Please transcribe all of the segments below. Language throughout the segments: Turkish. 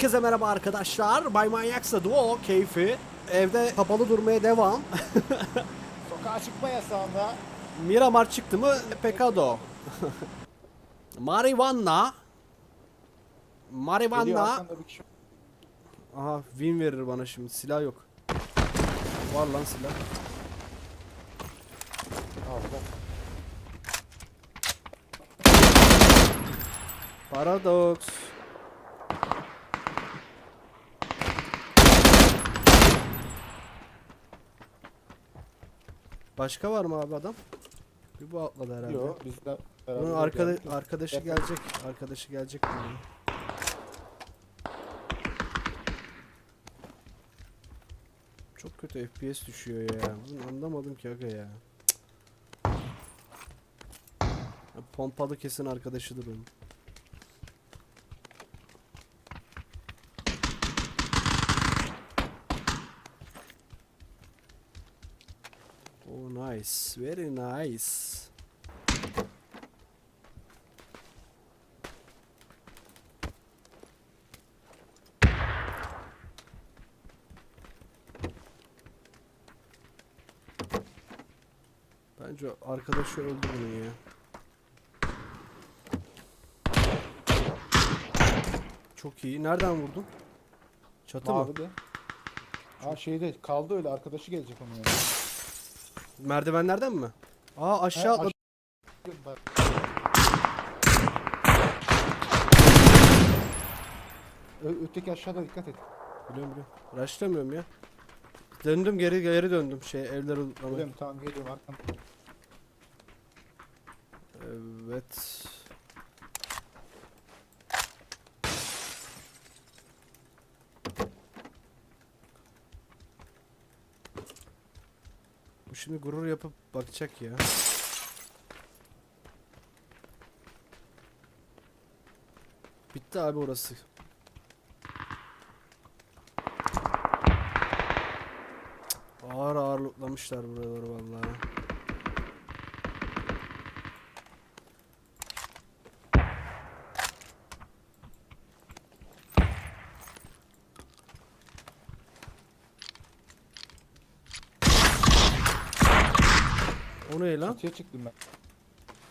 Herkese merhaba arkadaşlar. Bay Manyaksa Duo keyfi. Evde kapalı durmaya devam. Sokağa çıkma yasağında. Miramar çıktı mı pekado. Bir kişi. Aha win verir bana şimdi. Silah yok. Var lan silah. Aldı. Paradoks. Başka var mı abi adam? Bir bu atladı herhalde. Yok biz de beraber Bunun arkada, geldik. arkadaşı gelecek. Arkadaşı gelecek. bunun. Çok kötü FPS düşüyor ya. Bunu anlamadım ki aga ya. Ya Pompalı kesin arkadaşıdır onun. Nice. Very nice. Bence arkadaşı öldü bunu ya. Çok iyi. Nereden vurdun? Çatı mı? Ha şeyde kaldı öyle arkadaşı gelecek onun yanına. Merdivenlerden mi? Aa aşağı atladı. Bak, Ö- öteki aşağıda dikkat et. Biliyorum biliyorum. Rushlamıyorum ya. Döndüm geri geri döndüm şey evler unutmamaya. Biliyorum tamam geliyorum arkamda. Evet. Şimdi gurur yapıp bakacak ya. Bitti abi orası. Ağır ağır lootlamışlar buraları vallahi. O ne lan? Çatıya çıktım ben.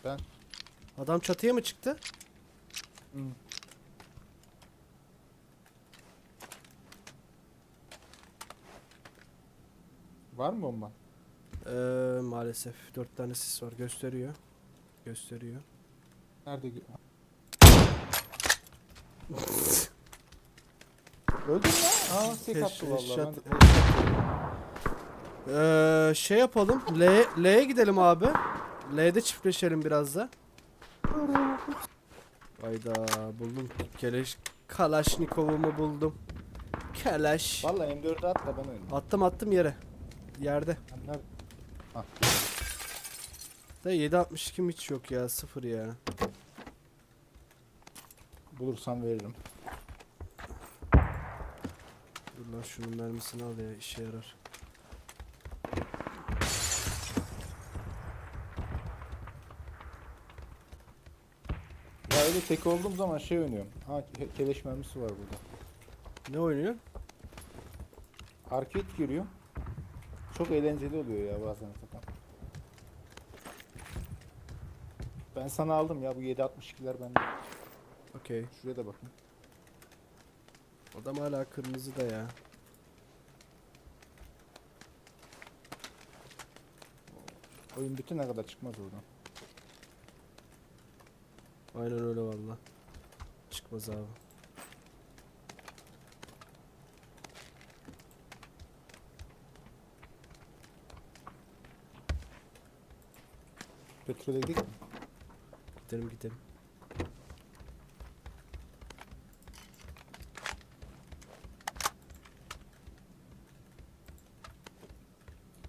Ben. Adam çatıya mı çıktı? Hı. Var mı bomba? Ee, maalesef dört tane sis var gösteriyor. Gösteriyor. Nerede? Öldün mü? Aa tek attı vallahi. Ben. Ee, şey yapalım. L L'ye gidelim abi. L'de çiftleşelim biraz da. Hayda buldum. Keleş Kalaşnikov'umu buldum. Keleş. Vallahi M4'ü at da ben oynayayım. Attım attım yere. Yerde. Nerede? Da 762 mi hiç yok ya sıfır ya. Bulursam veririm. Dur lan şunun mermisini al ya işe yarar. Ya öyle tek olduğum zaman şey oynuyorum. Ha ke- keleş mermisi var burada. Ne oynuyor? Arcade giriyor. Çok eğlenceli oluyor ya bazen falan. Ben sana aldım ya bu 7.62'ler bende. Okey. Şuraya da bakın. Adam hala kırmızı da ya. Oyun bütüne kadar çıkmaz oradan. Aynen öyle valla. Çıkmaz abi. Petrole gidelim mi? Gidelim gidelim.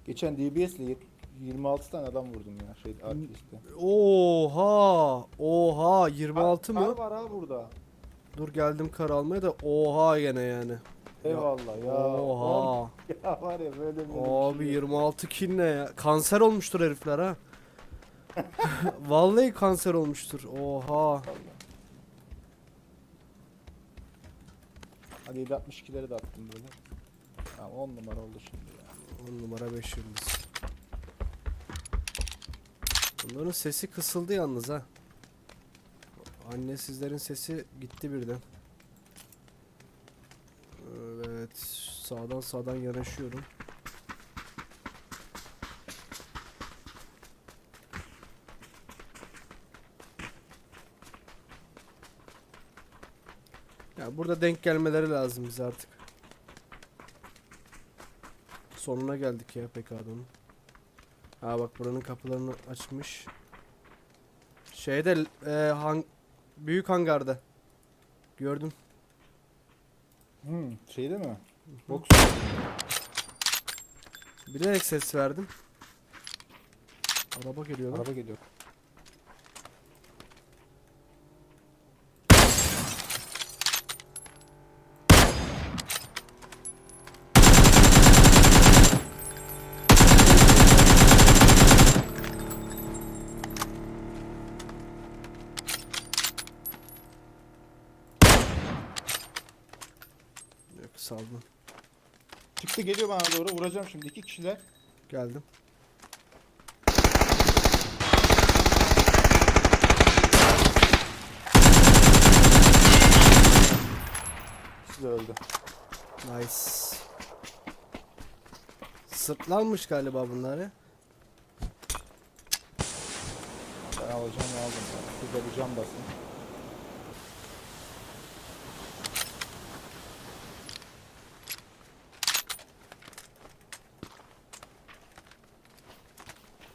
Geçen DBS ile 26 tane adam vurdum ya şey Arcade'de. Oha! Oha! 26 Kar mı? var ha burada. Dur geldim kar almaya da oha gene yani. Eyvallah ya. Oha! Ya var ya böyle bir Abi şey yok. 26 kill ne ya? Kanser olmuştur herifler ha. Vallahi kanser olmuştur. Oha. Vallahi. Hadi 7.62'leri de attım böyle. Tamam 10 numara oldu şimdi ya. 10 numara 5 yıldız. Bunların sesi kısıldı yalnız ha. Anne sizlerin sesi gitti birden. Evet, sağdan sağdan yanaşıyorum. Ya burada denk gelmeleri lazım bize artık. Sonuna geldik ya PK'nın. Ha bak buranın kapılarını açmış. Şeyde e, hang büyük hangarda. Gördüm. Hmm, şeyde mi? Box. Bilerek ses verdim. Araba geliyor lan. Araba geliyor. Yok saldım. Çıktı geliyor bana doğru. Vuracağım şimdi. iki kişiler. Geldim. İkisi de öldü. Nice. Sırtlanmış galiba bunları. Ben alacağım aldım. Şurada bir cam basın.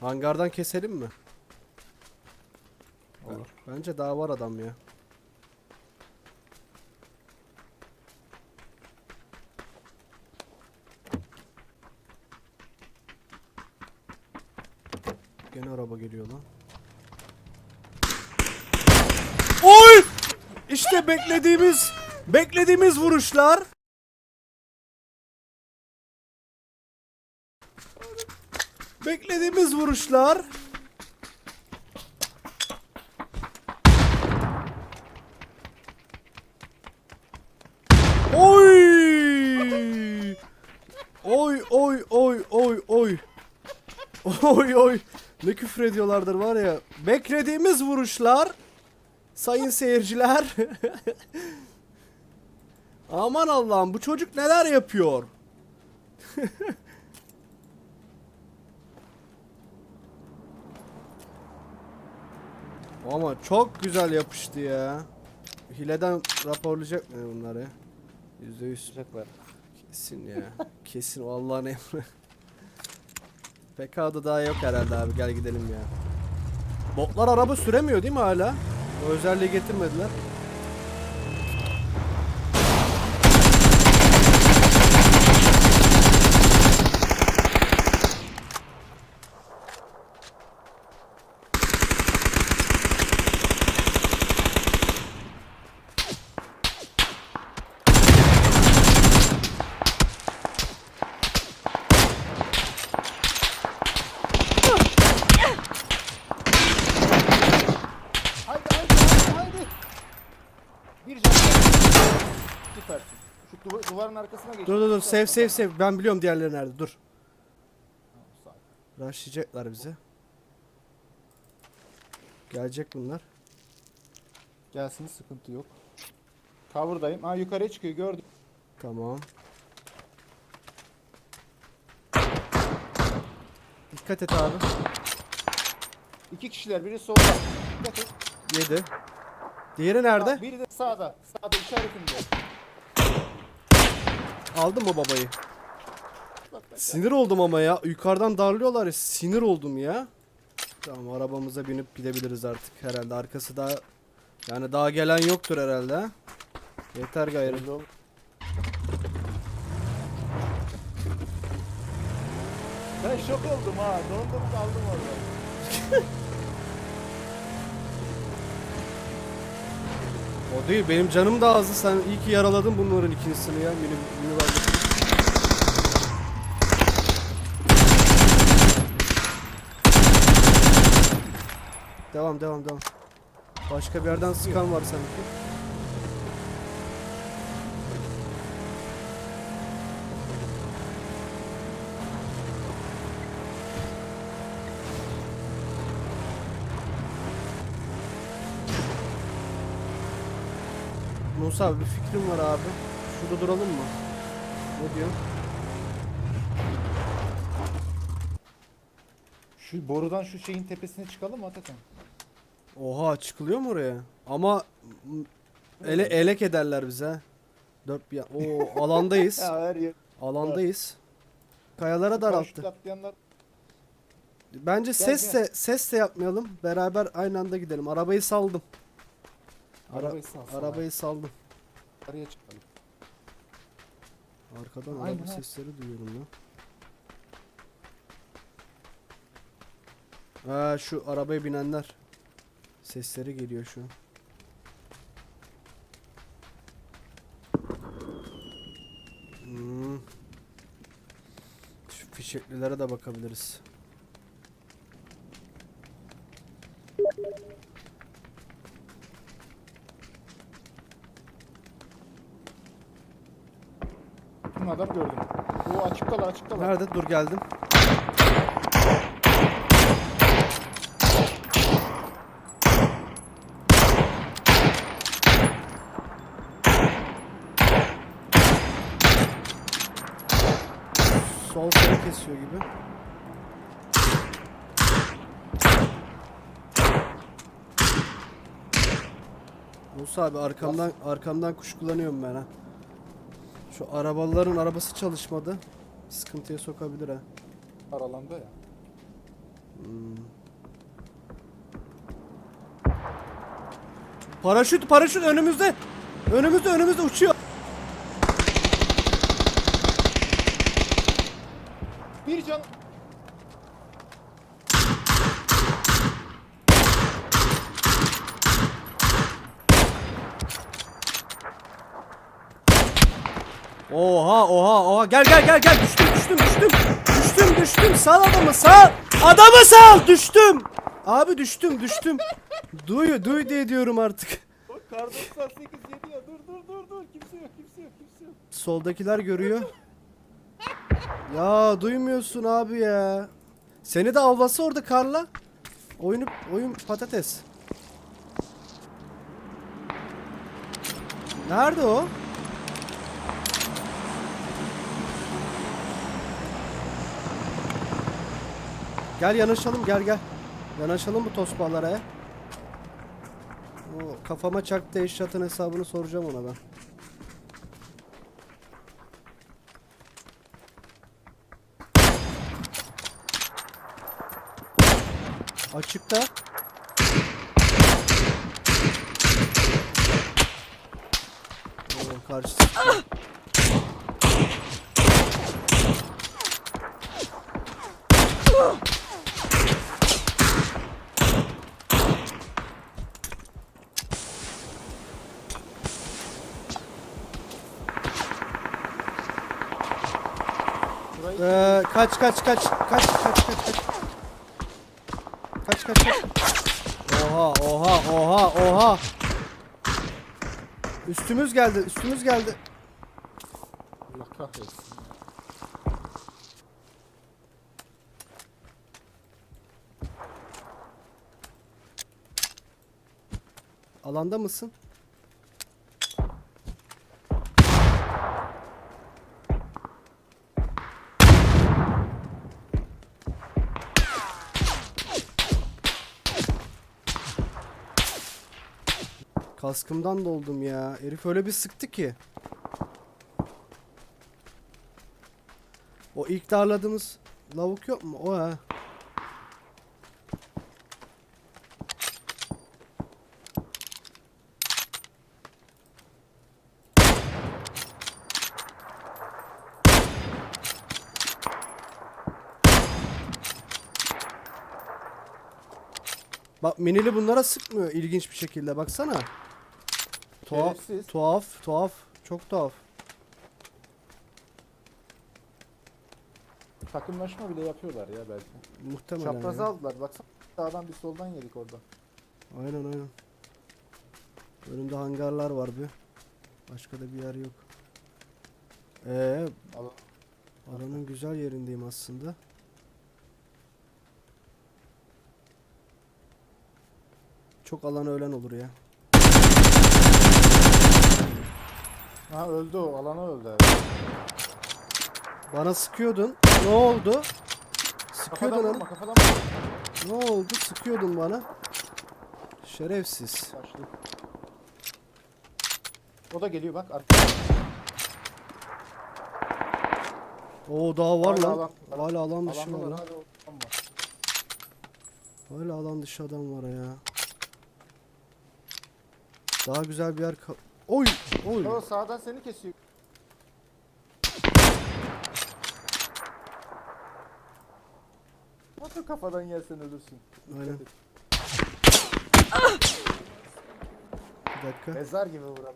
Hangardan keselim mi? Olur. Bence daha var adam ya. Gene araba geliyor lan. Oy! İşte beklediğimiz beklediğimiz vuruşlar. Beklediğimiz vuruşlar. Oy! Oy oy oy oy oy. Oy oy. Ne küfür ediyorlardır var ya. Beklediğimiz vuruşlar. Sayın seyirciler. Aman Allah'ım bu çocuk neler yapıyor? Ama çok güzel yapıştı ya. Hileden raporlayacak mı bunları? Yüzde yüz. Kesin ya. Kesin o Allah'ın emri. PK'da daha yok herhalde abi gel gidelim ya. Botlar araba süremiyor değil mi hala? O özelliği getirmediler. Dur save save save. Ben biliyorum diğerleri nerede dur. Rushlayacaklar bize. Gelecek bunlar. Gelsin sıkıntı yok. Cover'dayım. Ha yukarıya çıkıyor gördüm. Tamam. Dikkat et abi. İki kişiler biri solda. Dikkat et. Yedi. Diğeri nerede? Biri de sağda. Sağda işaretimde. Aldın mı babayı? Sinir oldum ama ya. Yukarıdan darlıyorlar ya. Sinir oldum ya. Tamam arabamıza binip gidebiliriz artık herhalde. Arkası daha yani daha gelen yoktur herhalde. ha? Yeter gayrı. Ben şok oldum ha. Dondum kaldım orada. O değil benim canım da azdı. Sen iyi ki yaraladın bunların ikincisini ya. Mini, mini. Devam devam devam. Başka bir yerden sıkan var sanki. Musa abi bir fikrim var abi. Şurada duralım mı? Ne diyorsun? Şu borudan şu şeyin tepesine çıkalım mı Atakan? Oha çıkılıyor mu oraya? Ama ele elek ederler bize. Dört bir o alandayız. Ya her yer. Alandayız. Kayalara daralttı. atlayanlar Bence ses de ses de yapmayalım. Beraber aynı anda gidelim. Arabayı saldım. Ara- arabayı. Arabayı saldım. Araya çıkalım. Arkadan Aynen araba sesleri duyuyorum ya. Ha şu arabaya binenler. Sesleri geliyor şu an. Hmm. Şu fişeklilere de bakabiliriz. Kim adam gördüm. O açıktalar açıktalar. Nerede? Dur geldim. Sol seni kesiyor gibi. Musa abi arkamdan arkamdan kuşkulanıyorum ben ha. Şu arabaların arabası çalışmadı. Sıkıntıya sokabilir ha. Aralanda ya. Paraşüt paraşüt önümüzde. Önümüzde önümüzde uçuyor. Bir can. Oha oha oha gel gel gel gel düştüm düştüm düştüm. Düştüm düştüm sal adamı sal. Adamı sal düştüm. Abi düştüm düştüm. Duy duy diye diyorum artık. Bak kar 98 yedi ya. Dur dur dur dur. Kimse yok kimse yok kimse yok. Soldakiler görüyor. Ya duymuyorsun abi ya. Seni de avlası orada karla. Oyunu oyun patates. Nerede o? Gel yanaşalım gel gel. Yanaşalım bu tosbalara. O kafama çaktı eşyatın hesabını soracağım ona ben. Açıkta. Oo, karşısı. Burayı Ee, kaç kaç kaç kaç kaç kaç kaç. Kaç kaç kaç. Oha oha oha oha. Üstümüz geldi üstümüz geldi. Allah kahretsin. Alanda mısın? Kaskımdan doldum ya. Herif öyle bir sıktı ki. O ilk darladığımız lavuk yok mu? O ha. Bak minili bunlara sıkmıyor ilginç bir şekilde baksana. Tuhaf, Şerefsiz. tuhaf, tuhaf, çok tuhaf. Takımlaşma bile yapıyorlar ya belki. Muhtemelen Çaprazı ya. aldılar. Baksana sağdan bir soldan yedik orada. Aynen aynen. Önümde hangarlar var bir. Başka da bir yer yok. Ee, Al. alanın güzel yerindeyim aslında. Çok alan ölen olur ya. Ha öldü o. Alana öldü. abi. Bana sıkıyordun. Ne oldu? Sıkıyordun Kafadan ama. vurma kafadan vurma. Ne oldu? Sıkıyordun bana. Şerefsiz. Başlı. O da geliyor bak arkaya. Oo daha var Hala lan. alan- Hala alan dışı var lan. Hala alan dışı adam var ya. Daha güzel bir yer ka- Oy! Oy! O sağdan seni kesiyor. Nasıl kafadan yersen ölürsün. Aynen. Bir dakika. Mezar gibi vuralım.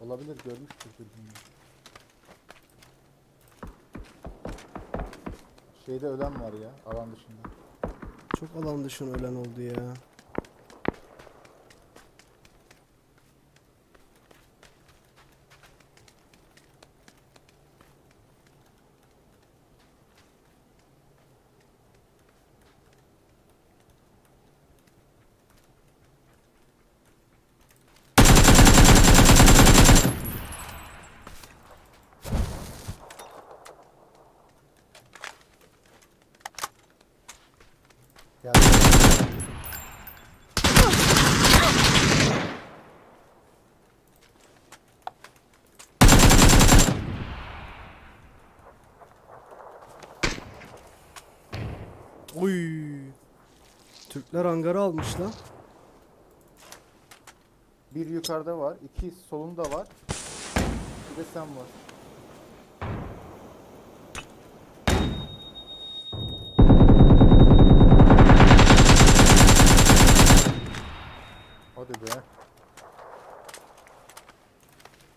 Olabilir görmüştür dürbünü. Şeyde ölen var ya alan dışında. Çok alan dışına ölen oldu ya. Geldi. Oy! Türkler hangarı almış lan. Bir yukarıda var, iki solunda var. Bir de sen var. Hadi be.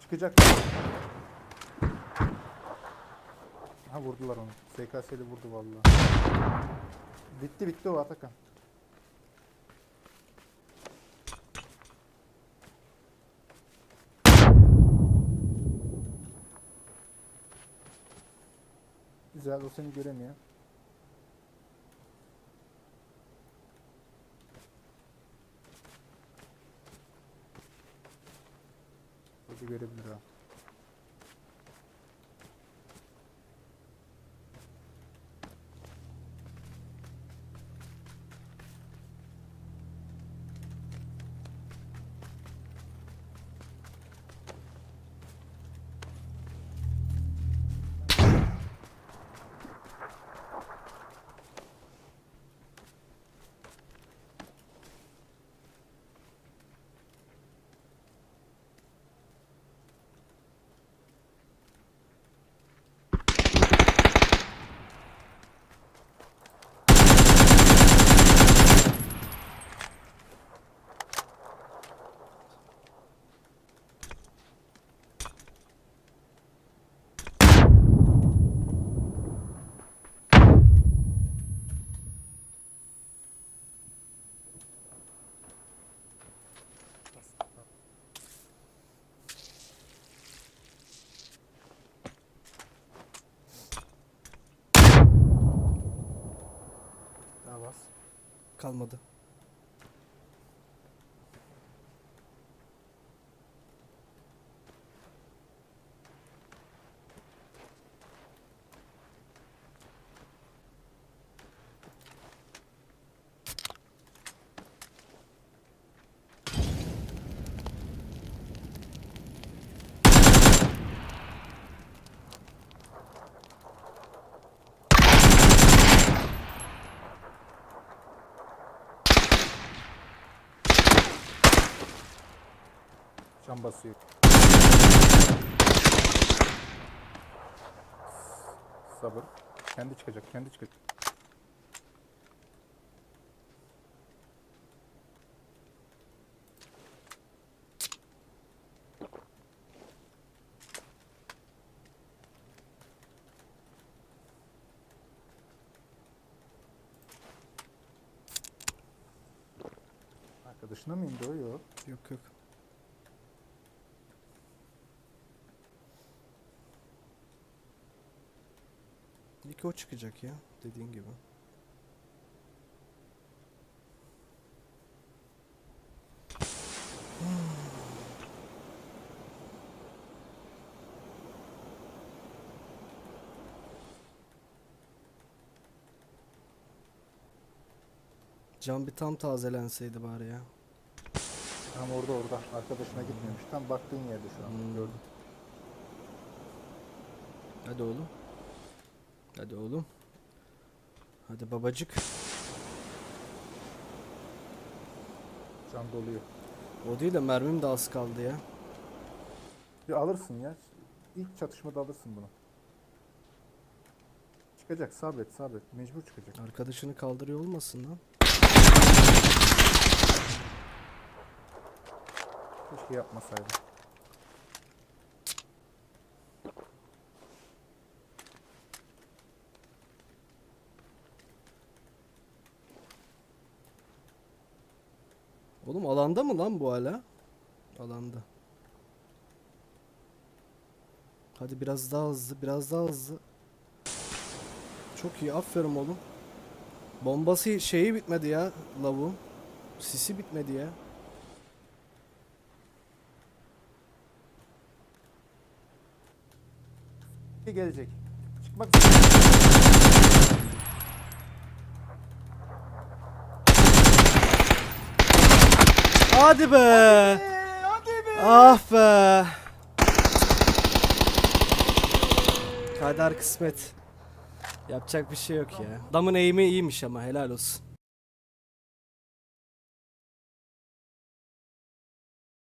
Çıkacak. Ha vurdular onu. SKS'li vurdu vallahi. Bitti bitti o Atakan. Güzel o seni göremiyor. Hadi görebilir ha. Daha bas. Kalmadı. Can basıyor. Sabır. Kendi çıkacak, kendi çıkacak. Arkadaşına mı indi o? Yok. Yok belki o çıkacak ya dediğin gibi. Hmm. Cam bir tam tazelenseydi bari ya. Tam orada orada. Arkadaşına gitmemiş. Tam baktığın yerde şu an. Hmm. Gördüm. Hadi oğlum. Hadi oğlum. Hadi babacık. Can doluyor. O değil de mermim de az kaldı ya. Bir alırsın ya. İlk çatışmada alırsın bunu. Çıkacak sabret sabret. Mecbur çıkacak. Arkadaşını kaldırıyor olmasın lan. Keşke yapmasaydı. Oğlum alanda mı lan hala? Alanda. Hadi biraz daha hızlı, biraz daha hızlı. Çok iyi, aferin oğlum. Bombası şeyi bitmedi ya, lavuğun. Sisi bitmedi ya. Gelecek. Çıkmak Hadi be. Hadi be. Ah be. Kader kısmet. Yapacak bir şey yok ya. Adamın eğimi iyiymiş ama helal olsun.